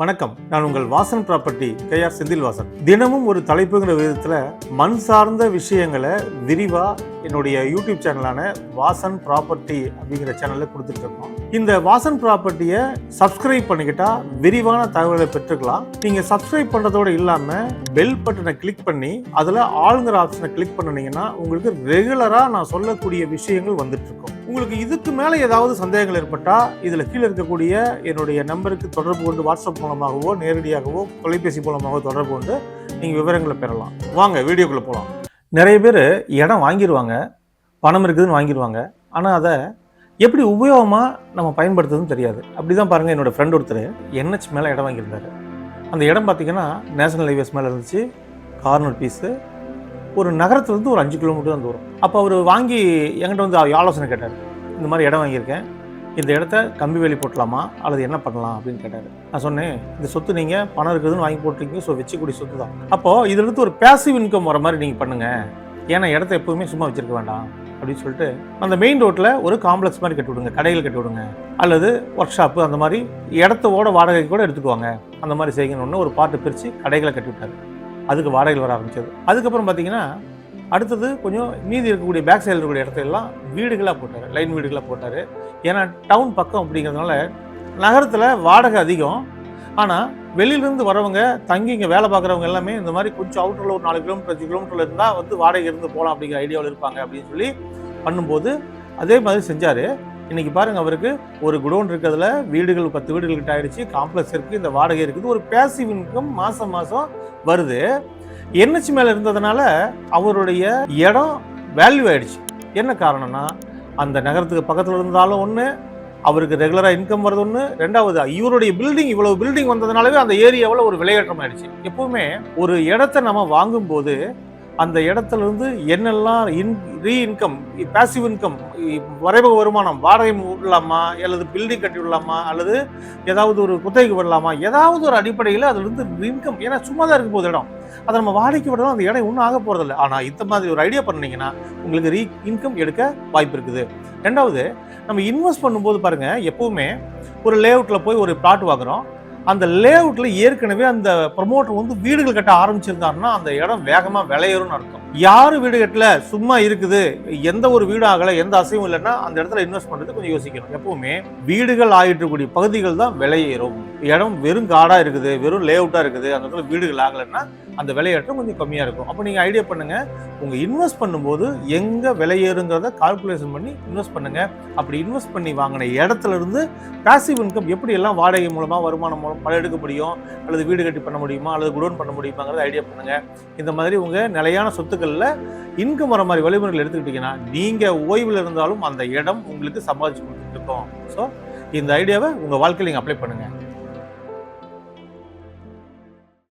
வணக்கம். நான் உங்கள் Vasan property K R Senthil Vasan தினமும் ஒரு தலைப்புங்கிற விதத்தில் மண் சார்ந்த விஷயங்களை விரிவாக என்னுடைய யூடியூப் சேனலான வாசன் ப்ராப்பர்ட்டி அப்படிங்கிற சேனலில் கொடுத்துட்ருக்கோம் இந்த வாசன் ப்ராப்பர்ட்டியை சப்ஸ்கிரைப் பண்ணிக்கிட்டா விரிவான தகவலை பெற்றுக்கலாம். நீங்கள் சப்ஸ்கிரைப் பண்ணுறதோடு இல்லாமல் பெல் பட்டனை கிளிக் பண்ணி அதில் ஆளுங்கிற ஆப்ஷனை கிளிக் பண்ணினீங்கன்னா உங்களுக்கு ரெகுலராக நான் சொல்லக்கூடிய விஷயங்கள் வந்துட்டுருக்கோம் உங்களுக்கு இதுக்கு மேலே ஏதாவது சந்தேகங்கள் ஏற்பட்டால் இதில் கீழே இருக்கக்கூடிய என்னுடைய நம்பருக்கு தொடர்பு கொண்டு வாட்ஸ்அப் மூலமாகவோ நேரடியாகவோ தொலைபேசி மூலமாகவோ தொடர்பு கொண்டு நீங்கள் விவரங்களை பெறலாம். வாங்க வீடியோக்குள்ளே போகலாம் நிறைய பேர் இடம் வாங்கிடுவாங்க பணம் இருக்குதுன்னு வாங்கிடுவாங்க ஆனால் அதை எப்படி உபயோகமாக நம்ம பயன்படுத்துறதுன்னு தெரியாது. அப்படி தான் பாருங்கள் என்னோடய ஃப்ரெண்ட் ஒருத்தர் என்ஹெச் மேலே இடம் வாங்கியிருந்தார். அந்த இடம் பார்த்தீங்கன்னா நேஷனல் ஹைவேஸ் மேலே இருந்துச்சு கார்னர் பீஸு ஒரு நகரத்துலேருந்து ஒரு அஞ்சு கிலோமீட்டர் தான் தூரம். அப்போ அவர் வாங்கி என்கிட்ட வந்து ஆலோசனை கேட்டார். இந்த மாதிரி இடம் வாங்கியிருக்கேன். இந்த இடத்த கம்பி வேலி போட்டலாமா? அல்லது என்ன பண்ணலாம்? அப்படின்னு கேட்டார். நான் சொன்னேன் இந்த சொத்து நீங்கள் பணம் இருக்குதுன்னு வாங்கி போட்டிருக்கீங்க. ஸோ வச்சுக்கூடிய சொத்து தான். அப்போது இதுலேருந்து ஒரு பேசிவ் இன்கம் வர மாதிரி நீங்கள் பண்ணுங்கள் ஏன்னா இடத்த எப்போவுமே சும்மா வச்சிருக்க வேண்டாம். அப்படின்னு சொல்லிட்டு அந்த மெயின் ரோட்டில் ஒரு காம்ப்ளெக்ஸ் மாதிரி கட்டி விடுங்க. கடைகள் கட்டி விடுங்க. அல்லது ஒர்க் ஷாப்பு அந்த மாதிரி இடத்தோட வாடகைக்கு கூட எடுத்துக்குவாங்க. அந்த மாதிரி செய்யணும்னு ஒரு பாட்டு பிரித்து கடைகளை கட்டி விட்டாரு. அதுக்கு வாடகைகள் வர ஆரம்பிச்சது. அதுக்கப்புறம் பார்த்தீங்கன்னா அடுத்தது கொஞ்சம் மீதி இருக்கக்கூடிய பேக் சைடில் இருக்கக்கூடிய இடத்தையெல்லாம் வீடுகளாக போட்டார். லைன் வீடுகளாக போட்டார். ஏன்னா டவுன் பக்கம் அப்படிங்கிறதுனால நகரத்தில் வாடகை அதிகம். ஆனால் வெளியிலேருந்து வரவங்க தங்கி இங்கே வேலை பார்க்குறவங்க எல்லாமே இந்த மாதிரி கொஞ்சம் அவுட்டரில் ஒரு நாலு கிலோமீட்டர் அஞ்சு கிலோமீட்டரில் இருந்தால் வந்து வாடகை இருந்து போகலாம் அப்படிங்கிற ஐடியாவில் இருப்பாங்க அப்படின்னு சொல்லி பண்ணும்போது அதே மாதிரி செஞ்சார். இன்னைக்கு பாருங்கள் அவருக்கு ஒரு குடோன் இருக்கிறதுல வீடுகள் பத்து வீடுகள் கிட்ட ஆயிடுச்சு. காம்ப்ளெக்ஸ் இருக்குது இந்த வாடகை இருக்குது. ஒரு பேசிவ் இன்கம் மாதம் மாதம் வருது. என்ஹெச் மேலே இருந்ததுனால அவருடைய இடம் வேல்யூ ஆயிடுச்சு. என்ன காரணம்னா அந்த நகரத்துக்கு பக்கத்தில் இருந்தாலும் ஒன்று அவருக்கு ரெகுலராக இன்கம் வருது ஒன்று ரெண்டாவது இவருடைய பில்டிங் இவ்வளோ பில்டிங் வந்ததுனாலவே அந்த ஏரியாவில் ஒரு விலையேற்றம் ஆயிடுச்சு. எப்பவுமே ஒரு இடத்த நம்ம வாங்கும்போது அந்த இடத்துல இருந்து என்னெல்லாம் in re income passive income வரைபக வருமானம் வாடகை விடலாமா அல்லது பில்டிங் கட்டி விடலாமா அல்லது ஏதாவது ஒரு குத்தகைக்கு விடலாமா ஏதாவது ஒரு அடிப்படையில் அதுலேருந்து இன்கம் ஏன்னா சும்மா தான் இருக்கும் போது இடம். அதை நம்ம வாடகைக்கு விடலாம் அந்த இடம் ஒன்றும் ஆக போகிறதில்ல ஆனால் இந்த மாதிரி ஒரு ஐடியா பண்ணிங்கன்னா உங்களுக்கு ரீ இன்கம் எடுக்க வாய்ப்பு இருக்குது. ரெண்டாவது நம்ம இன்வெஸ்ட் பண்ணும்போது பாருங்கள் எப்போவுமே ஒரு லேஅவுட்டில் போய் ஒரு பிளாட் வாங்குறோம். அந்த லேஅவுட்டில் ஏற்கனவே அந்த ப்ரமோட்டர் வந்து வீடுகள் கட்ட ஆரம்பிச்சிருந்தாருன்னா அந்த இடம் வேகமாக விளையரும்னு அர்த்தம். யார் வீடு கட்டல சும்மா இருக்குது? எந்த ஒரு வீடு ஆகலை எந்த அசையும் இல்லைன்னா அந்த இடத்துல இன்வெஸ்ட் பண்ணுறது கொஞ்சம் யோசிக்கணும். எப்பவுமே வீடுகள் ஆகிட்டு இருக்கக்கூடிய பகுதிகள் தான் விலையேறும். இடம் வெறும் காடாக இருக்குது வெறும் லேஅவுட்டாக இருக்குது. அந்த இடத்துல வீடுகள் ஆகலைன்னா அந்த விலையேற்றம் கொஞ்சம் கம்மியாக இருக்கும். அப்போ நீங்கள் ஐடியா பண்ணுங்கள் உங்கள் இன்வெஸ்ட் பண்ணும்போது எங்கே விலையேறுங்கிறத கால்குலேஷன் பண்ணி இன்வெஸ்ட் பண்ணுங்கள் அப்படி இன்வெஸ்ட் பண்ணி வாங்கின இடத்துல இருந்து பேசிவ் இன்கம் எப்படி எல்லாம் வாடகை மூலமாக வருமானம் மூலம் பல எடுக்க முடியும்? அல்லது வீடு கட்டி பண்ண முடியுமா? அல்லது குடோன் பண்ண முடியுமாங்கிறத ஐடியா பண்ணுங்கள் இந்த மாதிரி உங்கள் நிலையான சொத்துக்களில் இன்கம் வர மாதிரி வழிமுறைகள் எடுத்துக்கிட்டிங்கன்னா நீங்கள் ஓய்வில் இருந்தாலும் அந்த இடம் உங்களுக்கு சம்பாதிச்சு கொடுத்துட்டு இருக்கோம். ஸோ இந்த ஐடியாவை உங்கள் வாழ்க்கையில் நீங்கள் அப்ளை பண்ணுங்கள்